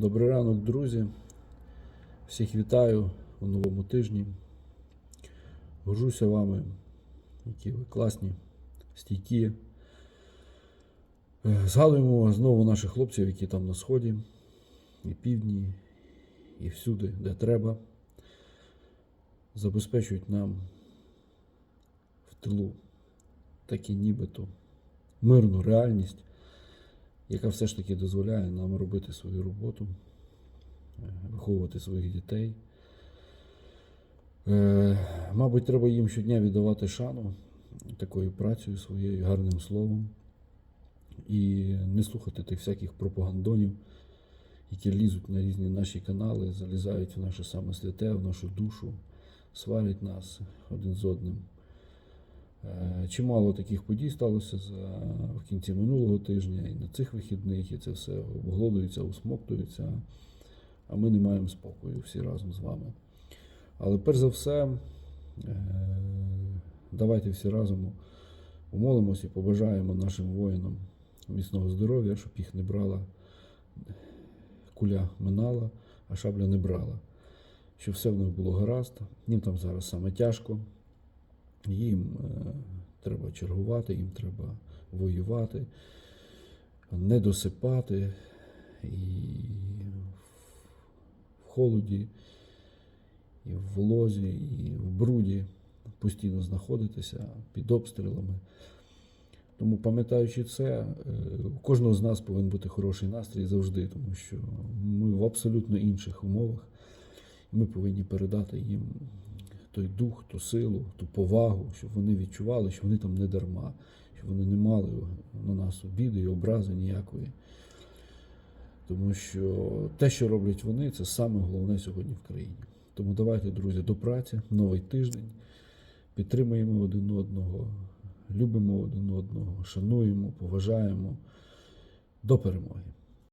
Добрий ранок, друзі. Всіх вітаю у новому тижні. Горжуся вами, які ви класні, стійкі. Е, Згадуємо знову наших хлопців, які там на сході, і півдні, і всюди, де треба. Забезпечують нам в тилу такі нібито мирну реальність, яка все ж таки дозволяє нам робити свою роботу, е, виховувати своїх дітей. Е, Мабуть, треба їм щодня віддавати шану такою працею своєю, гарним словом, і не слухати тих всяких пропагандонів, які лізуть на різні наші канали, залізають в наше саме святе, в нашу душу, сварять нас один з одним. Е, Чимало таких подій сталося за, в кінці минулого тижня і на цих вихідних, і це все обглодується, усмоктується, а ми не маємо спокою всі разом з вами. Але перш за все, е, давайте всі разом помолимося і побажаємо нашим воїнам міцного здоров'я, щоб їх не брала куля минала, а шабля не брала. Щоб все в них було гаразд. Їм там зараз саме тяжко. Їм е, треба чергувати, їм треба воювати, не досипати і в холоді, і в волозі, і в бруді постійно знаходитися під обстрілами. Тому, пам'ятаючи це, е, у кожного з нас повинен бути хороший настрій завжди, тому що ми в абсолютно інших умовах. Ми повинні передати їм той дух, ту силу, ту повагу, щоб вони відчували, що вони там не дарма, щоб вони не мали на нас обіди і образи ніякої. Тому що те, що роблять вони, це саме головне сьогодні в країні. Тому давайте, друзі, до праці, новий тиждень. Підтримуємо один одного, любимо один одного, шануємо, поважаємо. До перемоги!